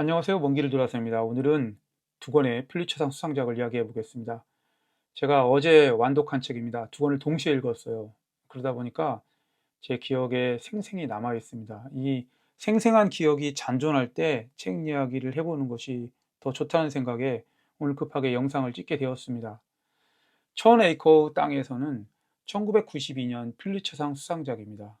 안녕하세요. 먼 길을 돌아서입니다. 오늘은 두 권의 퓰리처상 수상작을 이야기해 보겠습니다. 제가 어제 완독한 책입니다. 두 권을 동시에 읽었어요. 그러다 보니까 제 기억에 생생히 남아 있습니다. 이 생생한 기억이 잔존할 때 책 이야기를 해보는 것이 더 좋다는 생각에 오늘 급하게 영상을 찍게 되었습니다. 천 에이커 땅에서는 1992년 퓰리처상 수상작입니다.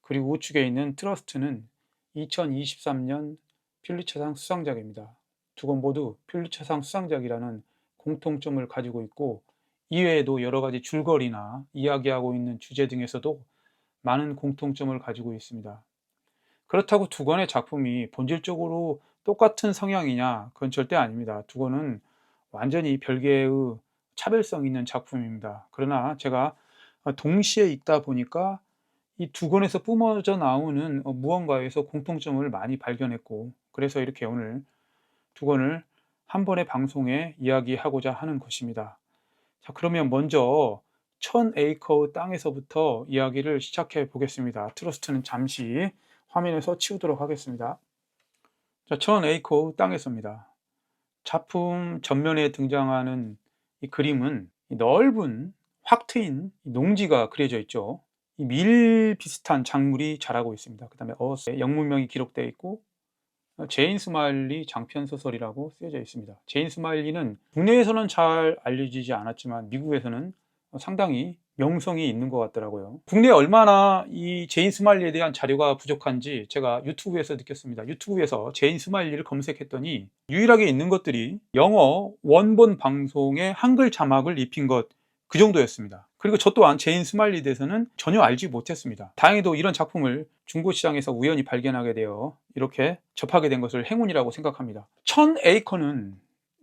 그리고 우측에 있는 트러스트는 2023년 퓰리처상 수상작입니다. 두 권 모두 퓰리처상 수상작이라는 공통점을 가지고 있고 이외에도 여러 가지 줄거리나 이야기하고 있는 주제 등에서도 많은 공통점을 가지고 있습니다. 그렇다고 두 권의 작품이 본질적으로 똑같은 성향이냐? 그건 절대 아닙니다. 두 권은 완전히 별개의 차별성 있는 작품입니다. 그러나 제가 동시에 읽다 보니까 이 두 권에서 뿜어져 나오는 어, 무언가에서 공통점을 많이 발견했고 그래서 이렇게 오늘 두 권을 한 번의 방송에 이야기하고자 하는 것입니다. 자, 그러면 먼저 천 에이커 땅에서부터 이야기를 시작해 보겠습니다. 트러스트는 잠시 화면에서 치우도록 하겠습니다. 자, 천 에이커 땅에서입니다. 작품 전면에 등장하는 이 그림은 이 넓은 확 트인 이 농지가 그려져 있죠. 이밀 비슷한 작물이 자라고 있습니다. 그 다음에 어스의 영문명이 기록되어 있고 제인 스마일리 장편 소설이라고 쓰여져 있습니다. 제인 스마일리는 국내에서는 잘 알려지지 않았지만 미국에서는 상당히 명성이 있는 것 같더라고요. 국내에 얼마나 이 제인 스마일리에 대한 자료가 부족한지 제가 유튜브에서 느꼈습니다. 유튜브에서 제인 스마일리를 검색했더니 유일하게 있는 것들이 영어 원본 방송에 한글 자막을 입힌 것 그 정도였습니다. 그리고 저 또한 제인 스마일리에 대해서는 전혀 알지 못했습니다. 다행히도 이런 작품을 중고 시장에서 우연히 발견하게 되어 이렇게 접하게 된 것을 행운이라고 생각합니다. 천 에이커는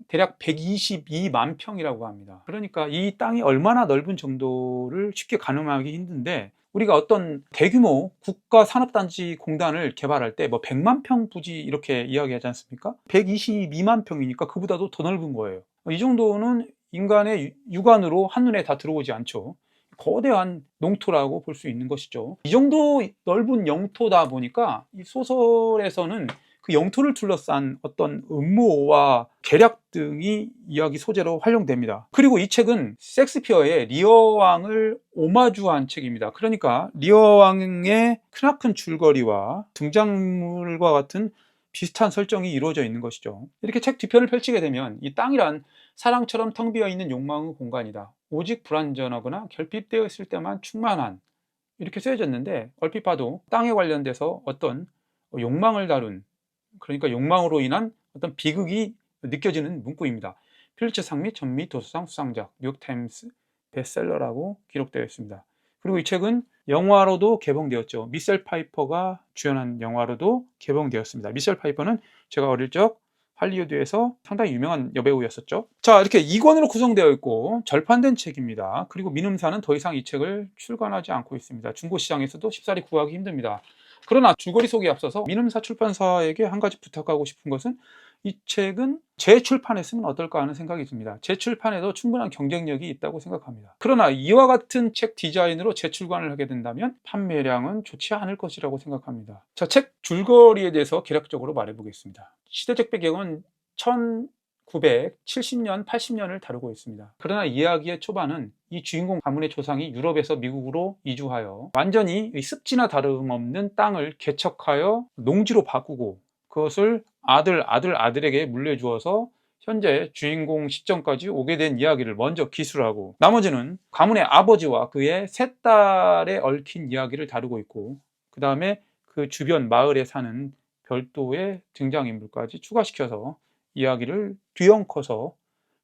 대략 122만 평이라고 합니다. 그러니까 이 땅이 얼마나 넓은 정도를 쉽게 가늠하기 힘든데 우리가 어떤 대규모 국가 산업단지 공단을 개발할 때 뭐 100만 평 부지 이렇게 이야기하지 않습니까? 122만 평이니까 그보다도 더 넓은 거예요. 이 정도는 인간의 육안으로 한눈에 다 들어오지 않죠. 거대한 농토라고 볼 수 있는 것이죠. 이 정도 넓은 영토다 보니까 이 소설에서는 그 영토를 둘러싼 어떤 음모와 계략 등이 이야기 소재로 활용됩니다. 그리고 이 책은 섹스피어의 리어 왕을 오마주한 책입니다. 그러니까 리어 왕의 크나큰 줄거리와 등장물과 같은 비슷한 설정이 이루어져 있는 것이죠. 이렇게 책 뒤편을 펼치게 되면 이 땅이란 사랑처럼 텅 비어 있는 욕망의 공간이다. 오직 불완전하거나 결핍되어 있을 때만 충만한 이렇게 쓰여졌는데 얼핏 봐도 땅에 관련돼서 어떤 욕망을 다룬 그러니까 욕망으로 인한 어떤 비극이 느껴지는 문구입니다. 필리처상 및 전미 도서상 수상작 뉴욕타임스 베스트셀러라고 기록되어 있습니다. 그리고 이 책은 영화로도 개봉되었죠. 미셀 파이퍼가 주연한 영화로도 개봉되었습니다. 미셀 파이퍼는 제가 어릴 적 할리우드에서 상당히 유명한 여배우였었죠. 자, 이렇게 2권으로 구성되어 있고 절판된 책입니다. 그리고 민음사는 더 이상 이 책을 출간하지 않고 있습니다. 중고 시장에서도 쉽사리 구하기 힘듭니다. 그러나 줄거리 속에 앞서서 민음사 출판사에게 한 가지 부탁하고 싶은 것은 이 책은 재출판했으면 어떨까 하는 생각이 듭니다. 재출판에도 충분한 경쟁력이 있다고 생각합니다. 그러나 이와 같은 책 디자인으로 재출간을 하게 된다면 판매량은 좋지 않을 것이라고 생각합니다. 자, 책 줄거리에 대해서 개략적으로 말해보겠습니다. 시대적 배경은 1970년, 80년을 다루고 있습니다. 그러나 이야기의 초반은 이 주인공 가문의 조상이 유럽에서 미국으로 이주하여 완전히 습지나 다름없는 땅을 개척하여 농지로 바꾸고 그것을 아들, 아들, 아들에게 물려주어서 현재 주인공 시점까지 오게 된 이야기를 먼저 기술하고 나머지는 가문의 아버지와 그의 세 딸에 얽힌 이야기를 다루고 있고 그 다음에 그 주변 마을에 사는 별도의 등장인물까지 추가시켜서 이야기를 뒤엉커서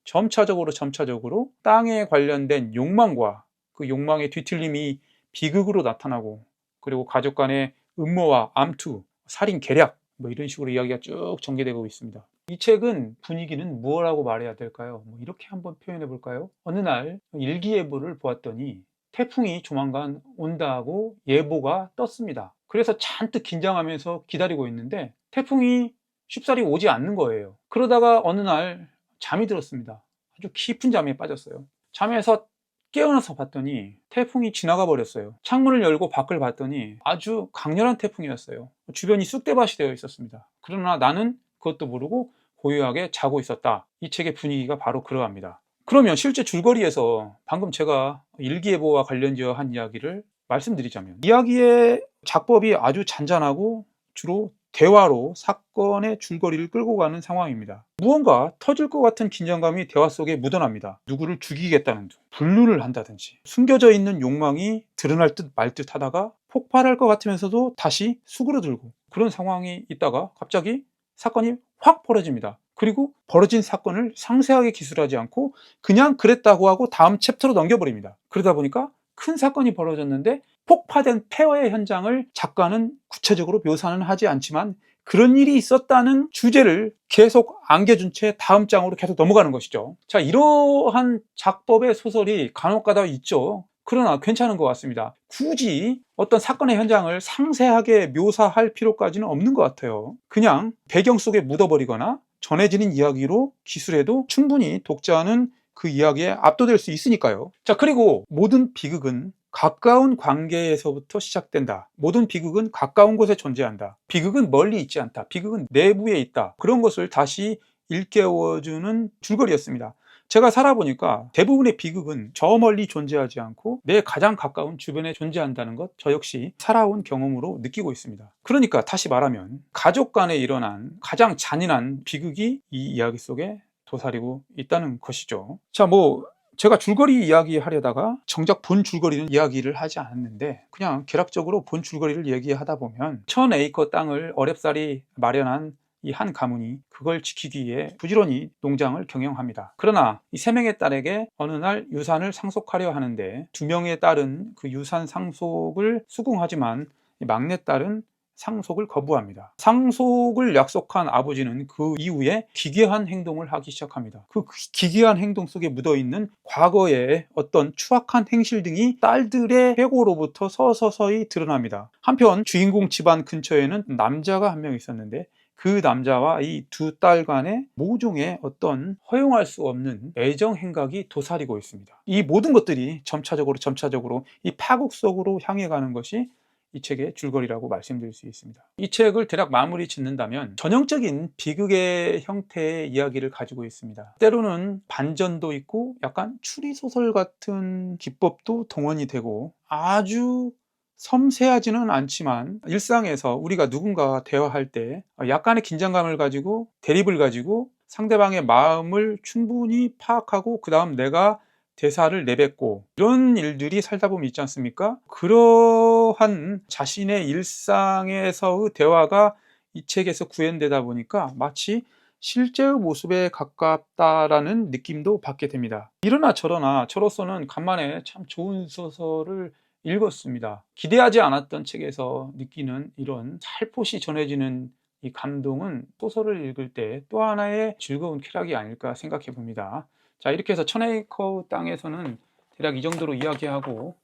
점차적으로 점차적으로 땅에 관련된 욕망과 그 욕망의 뒤틀림이 비극으로 나타나고 그리고 가족 간의 음모와 암투, 살인 계략 뭐 이런 식으로 이야기가 쭉 전개되고 있습니다. 이 책은 분위기는 무엇라고 말해야 될까요? 뭐 이렇게 한번 표현해 볼까요? 어느 날 일기예보를 보았더니 태풍이 조만간 온다고 예보가 떴습니다. 그래서 잔뜩 긴장하면서 기다리고 있는데 태풍이 쉽사리 오지 않는 거예요. 그러다가 어느 날 잠이 들었습니다. 아주 깊은 잠에 빠졌어요. 잠에서 깨어나서 봤더니 태풍이 지나가 버렸어요. 창문을 열고 밖을 봤더니 아주 강렬한 태풍이었어요. 주변이 쑥대밭이 되어 있었습니다. 그러나 나는 그것도 모르고 고요하게 자고 있었다. 이 책의 분위기가 바로 그러합니다. 그러면 실제 줄거리에서 방금 제가 일기예보와 관련지어 한 이야기를 말씀드리자면 이야기의 작법이 아주 잔잔하고 주로 대화로 사건의 줄거리를 끌고 가는 상황입니다. 무언가 터질 것 같은 긴장감이 대화 속에 묻어납니다. 누구를 죽이겠다는 둥, 분류를 한다든지 숨겨져 있는 욕망이 드러날 듯 말 듯 하다가 폭발할 것 같으면서도 다시 수그러들고 그런 상황이 있다가 갑자기 사건이 확 벌어집니다. 그리고 벌어진 사건을 상세하게 기술하지 않고 그냥 그랬다고 하고 다음 챕터로 넘겨버립니다. 그러다 보니까 큰 사건이 벌어졌는데 폭파된 폐허의 현장을 작가는 구체적으로 묘사는 하지 않지만 그런 일이 있었다는 주제를 계속 안겨준 채 다음 장으로 계속 넘어가는 것이죠. 자, 이러한 작법의 소설이 간혹가다 있죠. 그러나 괜찮은 것 같습니다. 굳이 어떤 사건의 현장을 상세하게 묘사할 필요까지는 없는 것 같아요. 그냥 배경 속에 묻어버리거나 전해지는 이야기로 기술해도 충분히 독자는 그 이야기에 압도될 수 있으니까요. 자, 그리고 모든 비극은 가까운 관계에서부터 시작된다. 모든 비극은 가까운 곳에 존재한다. 비극은 멀리 있지 않다. 비극은 내부에 있다. 그런 것을 다시 일깨워주는 줄거리였습니다. 제가 살아보니까 대부분의 비극은 저 멀리 존재하지 않고 내 가장 가까운 주변에 존재한다는 것, 저 역시 살아온 경험으로 느끼고 있습니다. 그러니까 다시 말하면 가족 간에 일어난 가장 잔인한 비극이 이 이야기 속에 도사리고 있다는 것이죠. 자, 뭐 제가 줄거리 이야기 하려다가 정작 본 줄거리는 이야기를 하지 않았는데 그냥 개락적으로 본 줄거리를 얘기하다 보면 천 에이커 땅을 어렵사리 마련한 이 한 가문이 그걸 지키기 위해 부지런히 농장을 경영합니다. 그러나 이 세 명의 딸에게 어느 날 유산을 상속하려 하는데 두 명의 딸은 그 유산 상속을 수긍하지만 이 막내 딸은 상속을 거부합니다. 상속을 약속한 아버지는 그 이후에 기괴한 행동을 하기 시작합니다. 그 기괴한 행동 속에 묻어 있는 과거의 어떤 추악한 행실 등이 딸들의 회고로부터 서서히 드러납니다. 한편 주인공 집안 근처에는 남자가 한 명 있었는데 그 남자와 이 두 딸 간의 모종의 어떤 허용할 수 없는 애정 행각이 도사리고 있습니다. 이 모든 것들이 점차적으로 점차적으로 이 파국 속으로 향해 가는 것이 이 책의 줄거리라고 말씀드릴 수 있습니다. 이 책을 대략 마무리 짓는다면 전형적인 비극의 형태의 이야기를 가지고 있습니다. 때로는 반전도 있고 약간 추리소설 같은 기법도 동원이 되고 아주 섬세하지는 않지만 일상에서 우리가 누군가와 대화할 때 약간의 긴장감을 가지고 대립을 가지고 상대방의 마음을 충분히 파악하고 그 다음 내가 대사를 내뱉고 이런 일들이 살다 보면 있지 않습니까? 그러한 자신의 일상에서의 대화가 이 책에서 구현되다 보니까 마치 실제의 모습에 가깝다라는 느낌도 받게 됩니다. 이러나 저러나 저로서는 간만에 참 좋은 소설을 읽었습니다. 기대하지 않았던 책에서 느끼는 이런 살포시 전해지는 이 감동은 소설을 읽을 때 또 하나의 즐거운 쾌락이 아닐까 생각해 봅니다. 자, 이렇게 해서 천에이커 땅에서는 대략 이 정도로 이야기하고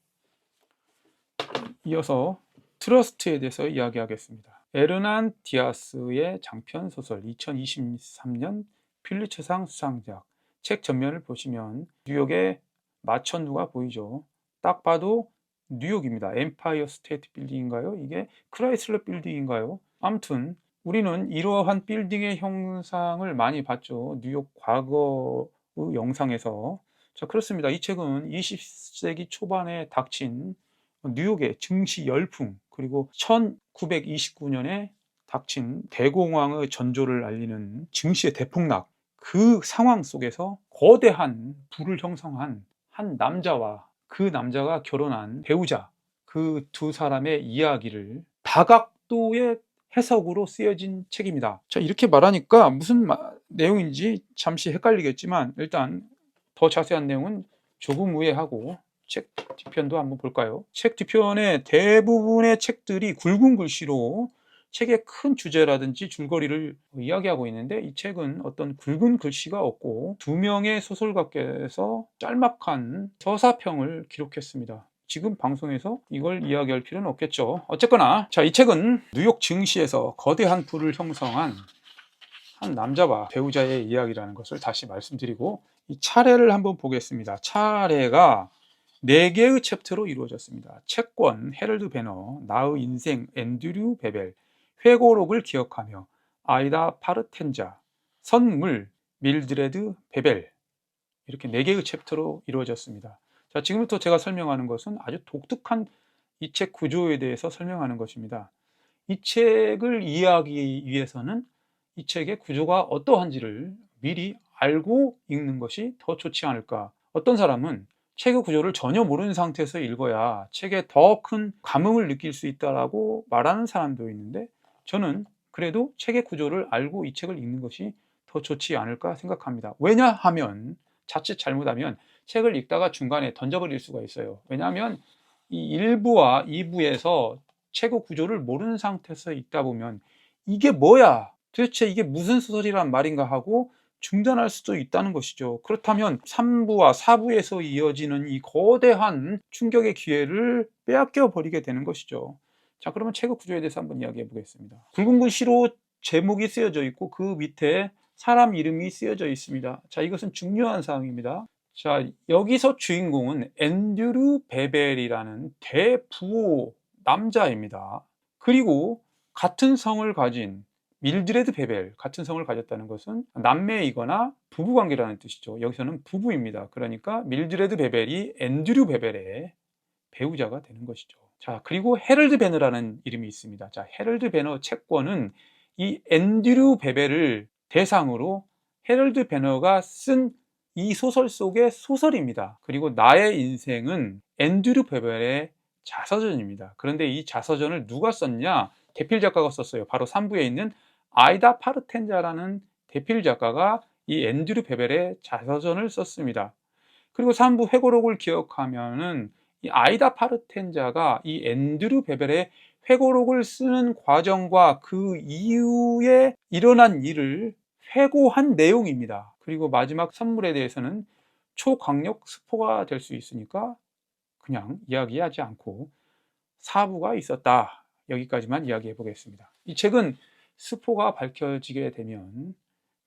이어서 트러스트에 대해서 이야기하겠습니다. 에르난 디아스의 장편 소설 2023년 필리처상 수상작 책 전면을 보시면 뉴욕의 마천루가 보이죠. 딱 봐도 뉴욕입니다. 엠파이어 스테이트 빌딩인가요? 이게 크라이슬러 빌딩인가요? 아무튼 우리는 이러한 빌딩의 형상을 많이 봤죠. 뉴욕 과거 영상에서 자 그렇습니다. 이 책은 20세기 초반에 닥친 뉴욕의 증시 열풍 그리고 1929년에 닥친 대공황의 전조를 알리는 증시의 대폭락 그 상황 속에서 거대한 부를 형성한 한 남자와 그 남자가 결혼한 배우자 그 두 사람의 이야기를 다각도의 해석으로 쓰여진 책입니다. 자, 이렇게 말하니까 무슨 마, 내용인지 잠시 헷갈리겠지만 일단 더 자세한 내용은 조금 후에 하고 책 뒤편도 한번 볼까요? 책 뒤편에 대부분의 책들이 굵은 글씨로 책의 큰 주제라든지 줄거리를 이야기하고 있는데 이 책은 어떤 굵은 글씨가 없고 두 명의 소설가께서 짤막한 서사평을 기록했습니다. 지금 방송에서 이걸 이야기할 필요는 없겠죠. 어쨌거나 자 이 책은 뉴욕 증시에서 거대한 부를 형성한 한 남자와 배우자의 이야기라는 것을 다시 말씀드리고 이 차례를 한번 보겠습니다. 차례가 네 개의 챕터로 이루어졌습니다. 채권, 헤럴드 배너, 나의 인생, 앤드류 베벨, 회고록을 기억하며, 아이다 파르텐자, 선물, 밀드레드 베벨 이렇게 네 개의 챕터로 이루어졌습니다. 자, 지금부터 제가 설명하는 것은 아주 독특한 이 책 구조에 대해서 설명하는 것입니다. 이 책을 이해하기 위해서는 이 책의 구조가 어떠한지를 미리 알고 읽는 것이 더 좋지 않을까. 어떤 사람은 책의 구조를 전혀 모르는 상태에서 읽어야 책에 더 큰 감흥을 느낄 수 있다라고 말하는 사람도 있는데 저는 그래도 책의 구조를 알고 이 책을 읽는 것이 더 좋지 않을까 생각합니다. 왜냐하면 자칫 잘못하면 책을 읽다가 중간에 던져버릴 수가 있어요. 왜냐하면 이 1부와 2부에서 책의 구조를 모르는 상태에서 읽다 보면 이게 뭐야? 도대체 이게 무슨 소설이란 말인가 하고 중단할 수도 있다는 것이죠. 그렇다면 3부와 4부에서 이어지는 이 거대한 충격의 기회를 빼앗겨 버리게 되는 것이죠. 자, 그러면 책의 구조에 대해서 한번 이야기해 보겠습니다. 붉은 글씨로 제목이 쓰여져 있고 그 밑에 사람 이름이 쓰여져 있습니다. 자, 이것은 중요한 사항입니다. 자, 여기서 주인공은 앤드류 베벨이라는 대부호 남자입니다. 그리고 같은 성을 가진 밀드레드 베벨 같은 성을 가졌다는 것은 남매이거나 부부 관계라는 뜻이죠. 여기서는 부부입니다. 그러니까 밀드레드 베벨이 앤드류 베벨의 배우자가 되는 것이죠. 자, 그리고 헤럴드 베너라는 이름이 있습니다. 자, 헤럴드 베너 채권은 이 앤드류 베벨을 대상으로 헤럴드 베너가 쓴 이 소설 속의 소설입니다. 그리고 나의 인생은 앤드류 베벨의 자서전입니다. 그런데 이 자서전을 누가 썼냐? 대필 작가가 썼어요. 바로 3부에 있는 아이다 파르텐자라는 대필 작가가 이 앤드류 베벨의 자서전을 썼습니다. 그리고 3부 회고록을 기억하면은 이 아이다 파르텐자가 이 앤드류 베벨의 회고록을 쓰는 과정과 그 이후에 일어난 일을 회고한 내용입니다. 그리고 마지막 선물에 대해서는 초강력 스포가 될 수 있으니까 그냥 이야기하지 않고 사부가 있었다. 여기까지만 이야기해 보겠습니다. 이 책은 스포가 밝혀지게 되면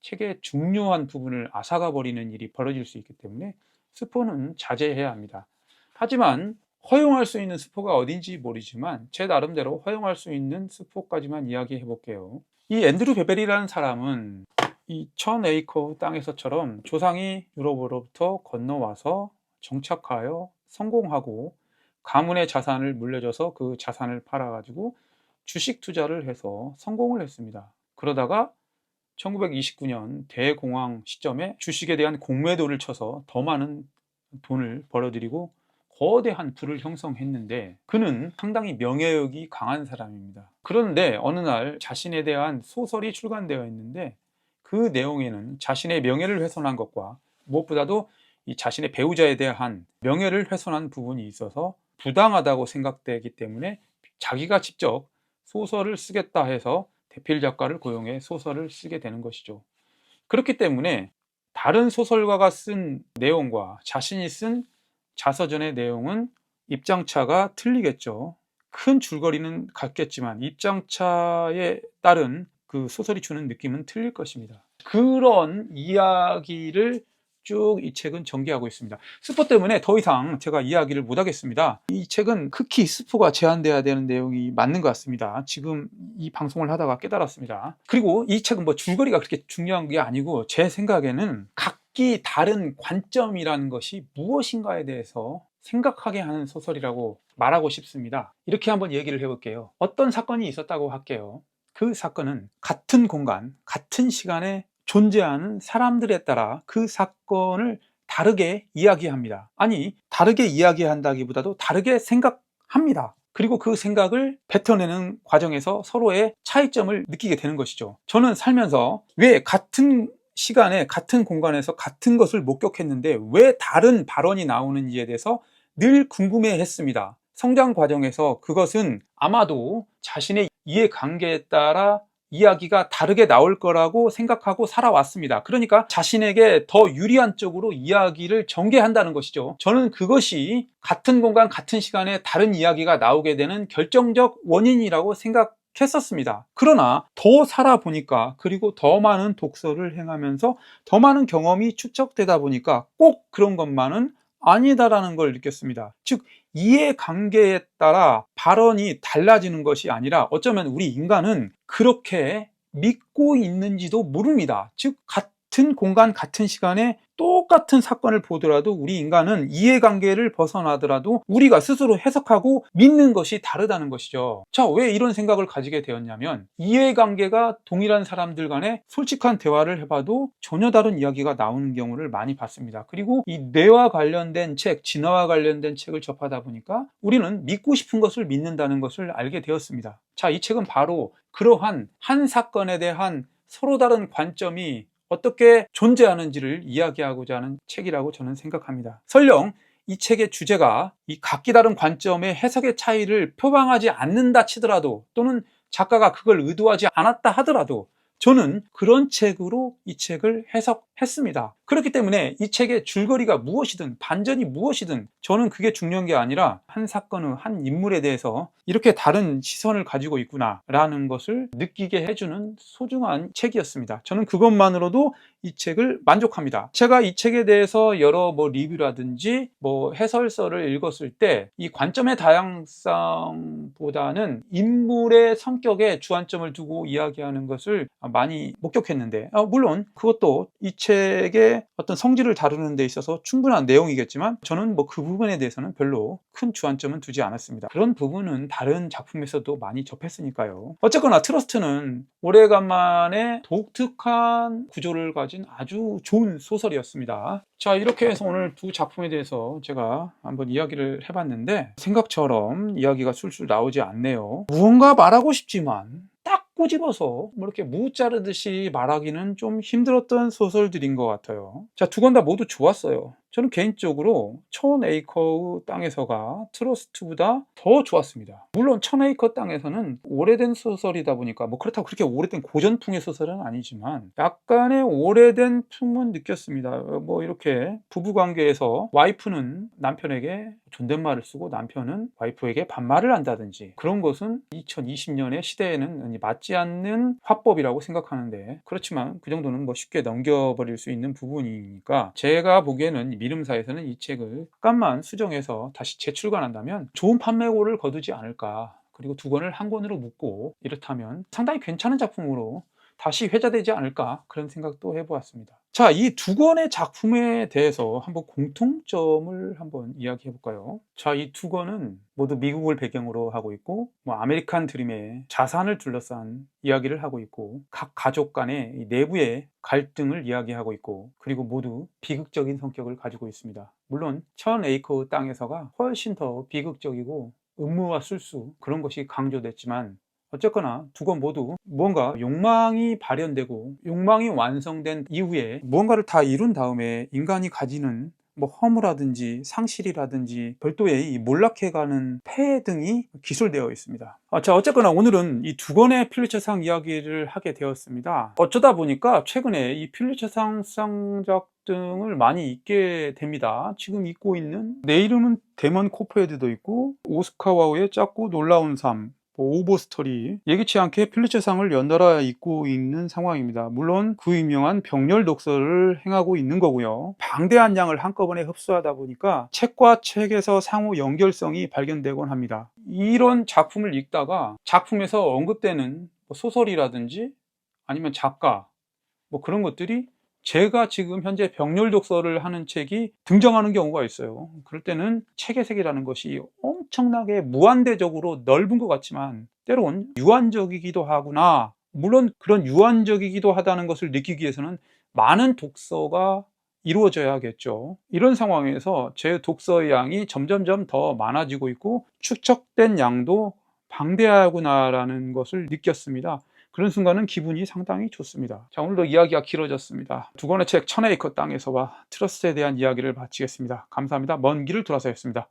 책의 중요한 부분을 앗아가 버리는 일이 벌어질 수 있기 때문에 스포는 자제해야 합니다. 하지만 허용할 수 있는 스포가 어딘지 모르지만 제 나름대로 허용할 수 있는 스포까지만 이야기해 볼게요. 이 앤드루 베벨이라는 사람은 이천 에이커 땅에서처럼 조상이 유럽으로부터 건너와서 정착하여 성공하고 가문의 자산을 물려줘서 그 자산을 팔아가지고 주식 투자를 해서 성공을 했습니다. 그러다가 1929년 대공황 시점에 주식에 대한 공매도를 쳐서 더 많은 돈을 벌어들이고 거대한 부를 형성했는데 그는 상당히 명예욕이 강한 사람입니다. 그런데 어느 날 자신에 대한 소설이 출간되어 있는데 그 내용에는 자신의 명예를 훼손한 것과 무엇보다도 이 자신의 배우자에 대한 명예를 훼손한 부분이 있어서 부당하다고 생각되기 때문에 자기가 직접 소설을 쓰겠다 해서 대필 작가를 고용해 소설을 쓰게 되는 것이죠. 그렇기 때문에 다른 소설가가 쓴 내용과 자신이 쓴 자서전의 내용은 입장차가 틀리겠죠. 큰 줄거리는 같겠지만 입장차에 따른 그 소설이 주는 느낌은 틀릴 것입니다. 그런 이야기를 쭉 이 책은 전개하고 있습니다. 스포 때문에 더 이상 제가 이야기를 못 하겠습니다. 이 책은 극히 스포가 제한돼야 되는 내용이 맞는 것 같습니다. 지금 이 방송을 하다가 깨달았습니다. 그리고 이 책은 뭐 줄거리가 그렇게 중요한 게 아니고 제 생각에는 각기 다른 관점이라는 것이 무엇인가에 대해서 생각하게 하는 소설이라고 말하고 싶습니다. 이렇게 한번 얘기를 해볼게요. 어떤 사건이 있었다고 할게요. 그 사건은 같은 공간, 같은 시간에 존재하는 사람들에 따라 그 사건을 다르게 이야기합니다. 아니, 다르게 이야기한다기보다도 다르게 생각합니다. 그리고 그 생각을 뱉어내는 과정에서 서로의 차이점을 느끼게 되는 것이죠. 저는 살면서 왜 같은 시간에 같은 공간에서 같은 것을 목격했는데 왜 다른 발언이 나오는지에 대해서 늘 궁금해 했습니다. 성장 과정에서 그것은 아마도 자신의 이해관계에 따라 이야기가 다르게 나올 거라고 생각하고 살아왔습니다. 그러니까 자신에게 더 유리한 쪽으로 이야기를 전개한다는 것이죠. 저는 그것이 같은 공간, 같은 시간에 다른 이야기가 나오게 되는 결정적 원인이라고 생각 했었습니다. 그러나 더 살아보니까 그리고 더 많은 독서를 행하면서 더 많은 경험이 축적되다 보니까 꼭 그런 것만은 아니다라는 걸 느꼈습니다. 즉, 이해관계에 따라 발언이 달라지는 것이 아니라 어쩌면 우리 인간은 그렇게 믿고 있는지도 모릅니다. 즉 같은 공간 같은 시간에 똑같은 사건을 보더라도 우리 인간은 이해관계를 벗어나더라도 우리가 스스로 해석하고 믿는 것이 다르다는 것이죠. 자, 왜 이런 생각을 가지게 되었냐면 이해관계가 동일한 사람들 간에 솔직한 대화를 해봐도 전혀 다른 이야기가 나오는 경우를 많이 봤습니다. 그리고 이 뇌와 관련된 책, 진화와 관련된 책을 접하다 보니까 우리는 믿고 싶은 것을 믿는다는 것을 알게 되었습니다. 자, 이 책은 바로 그러한 한 사건에 대한 서로 다른 관점이 어떻게 존재하는지를 이야기하고자 하는 책이라고 저는 생각합니다. 설령 이 책의 주제가 이 각기 다른 관점의 해석의 차이를 표방하지 않는다 치더라도 또는 작가가 그걸 의도하지 않았다 하더라도 저는 그런 책으로 이 책을 해석 했습니다. 그렇기 때문에 이 책의 줄거리가 무엇이든 반전이 무엇이든 저는 그게 중요한 게 아니라 한 사건의 한 인물에 대해서 이렇게 다른 시선을 가지고 있구나라는 것을 느끼게 해주는 소중한 책이었습니다. 저는 그것만으로도 이 책을 만족합니다. 제가 이 책에 대해서 여러 뭐 리뷰라든지 뭐 해설서를 읽었을 때 이 관점의 다양성보다는 인물의 성격에 주안점을 두고 이야기하는 것을 많이 목격했는데 아, 물론 그것도 이책 의 어떤 성질을 다루는 데 있어서 충분한 내용이겠지만 저는 뭐 그 부분에 대해서는 별로 큰 주안점은 두지 않았습니다. 그런 부분은 다른 작품에서도 많이 접했으니까요. 어쨌거나 트러스트는 오래간만에 독특한 구조를 가진 아주 좋은 소설이었습니다. 자, 이렇게 해서 오늘 두 작품에 대해서 제가 한번 이야기를 해봤는데 생각처럼 이야기가 술술 나오지 않네요. 무언가 말하고 싶지만 딱 꼬집어서 뭐 이렇게 무 자르듯이 말하기는 좀 힘들었던 소설들인 것 같아요. 자, 두 권 다 모두 좋았어요. 저는 개인적으로 천 에이커의 땅에서가 트러스트보다 더 좋았습니다. 물론 천 에이커 땅에서는 오래된 소설이다 보니까 뭐 그렇다고 그렇게 오래된 고전풍의 소설은 아니지만 약간의 오래된 품은 느꼈습니다. 뭐 이렇게 부부 관계에서 와이프는 남편에게 존댓말을 쓰고 남편은 와이프에게 반말을 한다든지 그런 것은 2020년의 시대에는 맞지 않는 화법이라고 생각하는데 그렇지만 그 정도는 뭐 쉽게 넘겨버릴 수 있는 부분이니까 제가 보기에는 미름사에서는 이 책을 잠깐만 수정해서 다시 재출간한다면 좋은 판매고를 거두지 않을까. 그리고 두 권을 한 권으로 묶고 이렇다면 상당히 괜찮은 작품으로 다시 회자되지 않을까 그런 생각도 해보았습니다. 자, 이 두 권의 작품에 대해서 한번 공통점을 한번 이야기해 볼까요? 자, 이 두 권은 모두 미국을 배경으로 하고 있고, 뭐 아메리칸 드림의 자산을 둘러싼 이야기를 하고 있고, 각 가족 간의 내부의 갈등을 이야기하고 있고, 그리고 모두 비극적인 성격을 가지고 있습니다. 물론 천 에이커 땅에서가 훨씬 더 비극적이고 음모와 술수 그런 것이 강조됐지만 어쨌거나 두 건 모두 무언가 욕망이 발현되고 욕망이 완성된 이후에 무언가를 다 이룬 다음에 인간이 가지는 뭐 허무라든지 상실이라든지 별도의 이 몰락해가는 폐 등이 기술되어 있습니다. 아, 자 어쨌거나 오늘은 이 두 권의 필리처상 이야기를 하게 되었습니다. 어쩌다 보니까 최근에 이 필리처상 수상작 등을 많이 읽게 됩니다. 지금 읽고 있는 내 이름은 데먼 코프헤드도 있고 오스카 와우의 작고 놀라운 삶뭐 오버스터리 예기치 않게 필리처상을 연달아 읽고 있는 상황입니다. 물론 그 유명한 병렬 독서를 행하고 있는 거고요. 방대한 양을 한꺼번에 흡수하다 보니까 책과 책에서 상호 연결성이 발견되곤 합니다. 이런 작품을 읽다가 작품에서 언급되는 뭐 소설이라든지 아니면 작가 뭐 그런 것들이 제가 지금 현재 병렬 독서를 하는 책이 등장하는 경우가 있어요. 그럴 때는 책의 세계라는 것이 엄청나게 무한대적으로 넓은 것 같지만 때론 유한적이기도 하구나. 물론 그런 유한적이기도 하다는 것을 느끼기 위해서는 많은 독서가 이루어져야겠죠. 이런 상황에서 제 독서의 양이 점점점 더 많아지고 있고 축적된 양도 방대하구나라는 것을 느꼈습니다. 그런 순간은 기분이 상당히 좋습니다. 자, 오늘도 이야기가 길어졌습니다. 두 권의 책 천에이커 땅에서와 트러스트에 대한 이야기를 마치겠습니다. 감사합니다. 먼 길을 돌아서였습니다.